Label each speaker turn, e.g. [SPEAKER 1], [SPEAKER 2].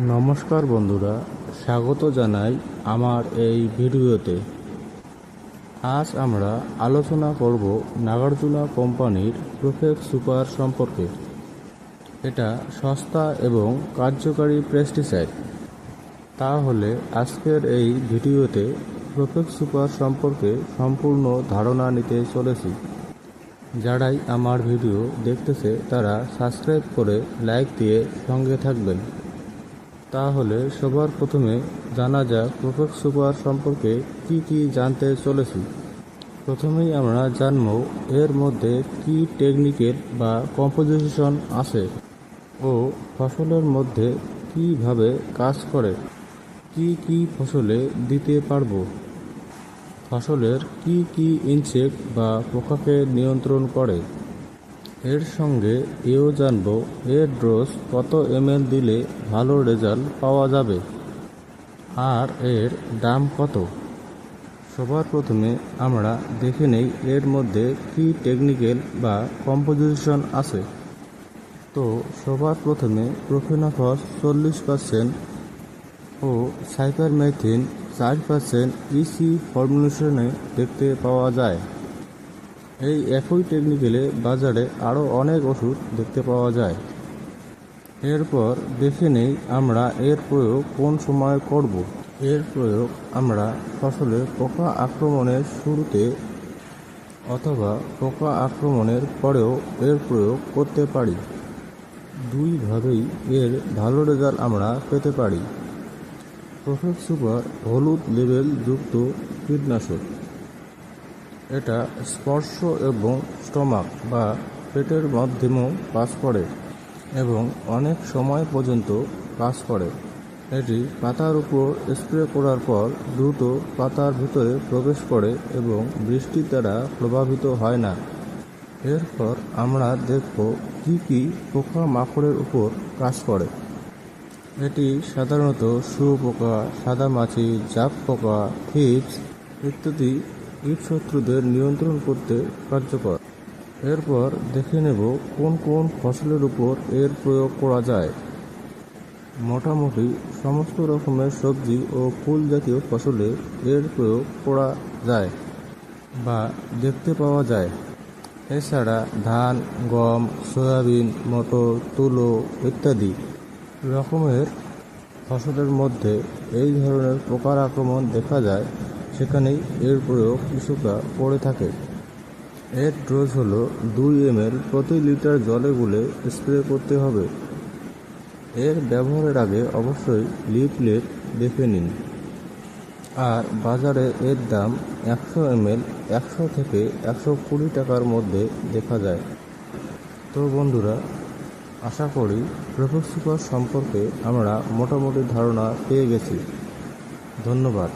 [SPEAKER 1] নমস্কার বন্ধুরা, স্বাগত জানাই আমার এই ভিডিওতে। আজ আমরা আলোচনা করব নাগার্জুনা কোম্পানির প্রোফেক্ট সুপার সম্পর্কে। এটা সস্তা এবং কার্যকারী পেস্টিসাইড। তাহলে আজকের এই ভিডিওতে প্রোফেক্ট সুপার সম্পর্কে সম্পূর্ণ ধারণা নিতে চলেছি। যারাই আমার ভিডিও দেখতেছে, তারা সাবস্ক্রাইব করে লাইক দিয়ে সঙ্গে থাকবেন। তাহলে সবার প্রথমে জানা যাক প্রোফেক্ট সুপার সম্পর্কে কি কি জানতে চলেছি। প্রথমেই আমরা জানব এর মধ্যে কি টেকনিকের বা কম্পোজিশন আছে ও ফসলের মধ্যে কীভাবে কাজ করে, কি কি ফসলে দিতে পারব, ফসলের কি কি ইনসেক্ট বা পোকাকে নিয়ন্ত্রণ করে। এর সঙ্গে এও জানব এর ডোজ কত এমএল দিলে ভালো রেজাল্ট পাওয়া যাবে? আর এর দাম কত? সবার প্রথমে আমরা দেখে নেই এর মধ্যে কি টেকনিক্যাল বা কম্পোজিশন আছে। তো সবার প্রথমে প্রোফেনাফস চল্লিশ পার্সেন্ট ও সাইপারমেথিন চার পার্সেন্ট ইসি ফর্মুলেশনে দেখতে পাওয়া যায়। এই একই টেকনিক্যালে বাজারে আরও অনেক ওষুধ দেখতে পাওয়া যায়। এরপর দেখে নেই আমরা এর প্রয়োগ কোন সময় করব। এর প্রয়োগ আমরা ফসলে পোকা আক্রমণের শুরুতে অথবা পোকা আক্রমণের পরেও এর প্রয়োগ করতে পারি। দুইভাবেই এর ভালো রেজাল্ট আমরা পেতে পারি। প্রফেক্ট সুপার, হলুদ লেবেল যুক্ত কীটনাশক। এটা স্পর্শ এবং স্টমাক বা পেটের মাধ্যমেও কাজ করে এবং অনেক সময় পর্যন্ত কাজ করে। এটি পাতার উপর স্প্রে করার পর দ্রুত পাতার ভিতরে প্রবেশ করে এবং বৃষ্টির দ্বারা প্রভাবিত হয় না। এরপর আমরা দেখব কী কী পোকা মাকড়ের উপর কাজ করে। এটি সাধারণত শুয়োপোকা সাদা মাছি জাপ পোকা থিপস ইত্যাদি কীটশত্রুদের নিয়ন্ত্রণ করতে কার্যকর। এরপর দেখে নেব কোন কোন ফসলের উপর এর প্রয়োগ করা যায়। মোটামুটি সমস্ত রকমের সবজি ও ফুল জাতীয় ফসলে এর প্রয়োগ করা যায় বা দেখতে পাওয়া যায়। এছাড়া ধান, গম, সয়াবিন, মটর, তুলো ইত্যাদি রকমের ফসলের মধ্যে এই ধরনের পোকার আক্রমণ দেখা যায়। সেখানেই এর প্রয়োগ কৃষকরা করে থাকে। এর ডোজ হলো দুই এমএল প্রতি লিটার জলে গুলে স্প্রে করতে হবে। এর ব্যবহারের আগে অবশ্যই লিফলেট দেখে নিন। আর বাজারে এর দাম একশো এমএল, একশো থেকে একশো কুড়ি টাকার মধ্যে দেখা যায়। তো বন্ধুরা, আশা করি প্রফেক্ট সম্পর্কে আমরা মোটামুটি ধারণা পেয়ে গেছি। ধন্যবাদ।